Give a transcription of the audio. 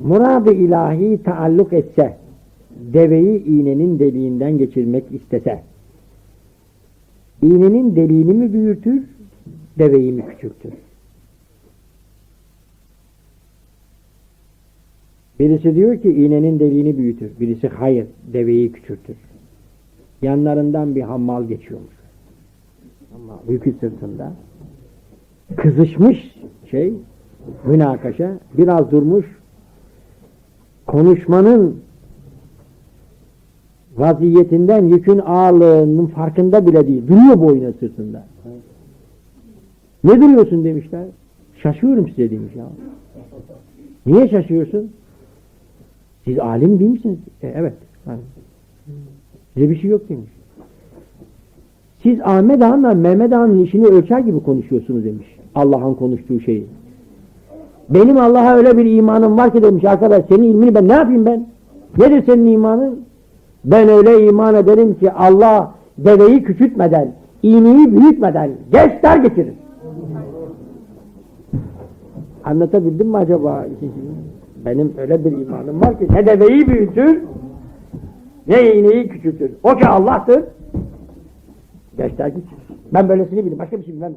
murad-ı ilahi taalluk etse, deveyi iğnenin deliğinden geçirmek istese, iğnenin deliğini mi büyütür, deveyi mi küçültür? Birisi diyor ki iğnenin deliğini büyütür. Birisi hayır, deveyi küçültür. Yanlarından bir hammal geçiyormuş. Ama yükü sırtında. Kızışmış şey, münakaşa, biraz durmuş. Konuşmanın vaziyetinden yükün ağırlığının farkında bile değil. Duruyor boyuna sırtında. Ne duruyorsun demişler. Şaşıyorum size demiş ya. Niye şaşıyorsun? Siz alim değil misiniz? E, evet. Yani. Size bir şey yok demiş. Siz Ahmet Ağa'nla Mehmet Ağa'nın işini ölçer gibi konuşuyorsunuz demiş. Allah'ın konuştuğu şeyi. Benim Allah'a öyle bir imanım var ki demiş arkadaş senin ilmini ben ne yapayım ben? Nedir senin imanın? Ben öyle iman ederim ki Allah deveyi küçültmeden, iğneyi büyütmeden geç dar getirir. Anlatabildim mi acaba? Benim öyle bir imanım var ki ne deveyi büyütür ne iğneyi küçültür. O ki Allah'tır. Geç git. Ben böylesini bilirim. Başka bir şey bilmem.